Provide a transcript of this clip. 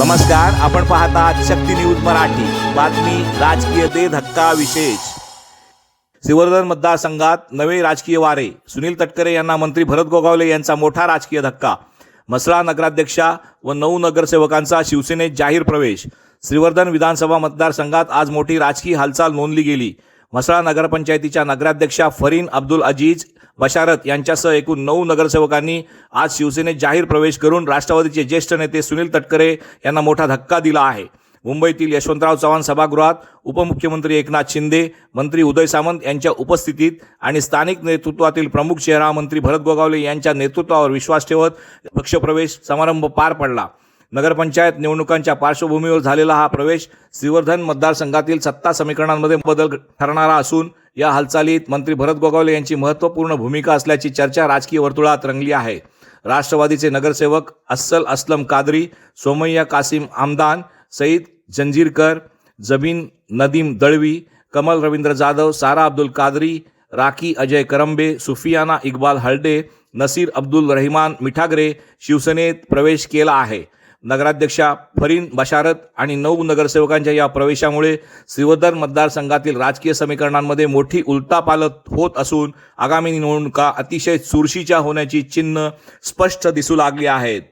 नमस्कार आपण पाहता शक्ती न्यूज मराठी. बातमी राजकीय दे धक्का विशेष. श्रीवर्धन मतदारसंघात नवे राजकीय वारे. सुनील तटकरे यांना मंत्री भरत गोगावले यांचा मोठा राजकीय धक्का. मसळा नगराध्यक्षा व नऊ नगरसेवकांचा शिवसेनेत जाहीर प्रवेश. श्रीवर्धन विधानसभा मतदारसंघात आज मोठी राजकीय हालचाल नोंदली गेली. मसळा नगरपंचायतीच्या नगराध्यक्षा फरीन अब्दुल अजीज बशारत यांच्यासह एकूण नऊ नगरसेवकांनी आज शिवसेनेत जाहीर प्रवेश करून राष्ट्रवादीचे ज्येष्ठ नेते सुनील तटकरे यांना मोठा धक्का दिला आहे. मुंबईतील यशवंतराव चव्हाण सभागृहात उपमुख्यमंत्री एकनाथ शिंदे मंत्री उदय सामंत यांच्या उपस्थितीत आणि स्थानिक नेतृत्वातील प्रमुख शहरा मंत्री भरत गोगावले यांच्या नेतृत्वावर विश्वास ठेवत पक्षप्रवेश समारंभ पार पडला. नगरपंचायत निवडणुकांच्या पार्श्वभूमीवर झालेला हा प्रवेश श्रीवर्धन मतदारसंघातील सत्ता समीकरणांमध्ये बदल ठरणारा असून या हालचालीत मंत्री भरत गोगावले यांची महत्त्वपूर्ण भूमिका असल्याची चर्चा राजकीय वर्तुळात रंगली आहे. राष्ट्रवादीचे नगरसेवक अस्सल अस्लम कादरी सोमय्या कासिम आमदान सईद जंजीरकर जबीन नदीम दळवी कमल रवींद्र जाधव सारा अब्दुल कादरी राखी अजय करंबे सुफियाना इक्बाल हल्डे नसीर अब्दुल रहिमान मिठागरे शिवसेनेत प्रवेश केला आहे. नगराध्यक्षा फरीन बशारत आणि नऊ नगरसेवकांच्या या प्रवेशामुळे श्रीवर्धन मतदारसंघातील राजकीय समीकरणांमध्ये मोठी उलटापालट होत असून आगामी निवडणुका अतिशय चुरशीच्या होण्याची चिन्ह स्पष्ट दिसू लागली आहेत.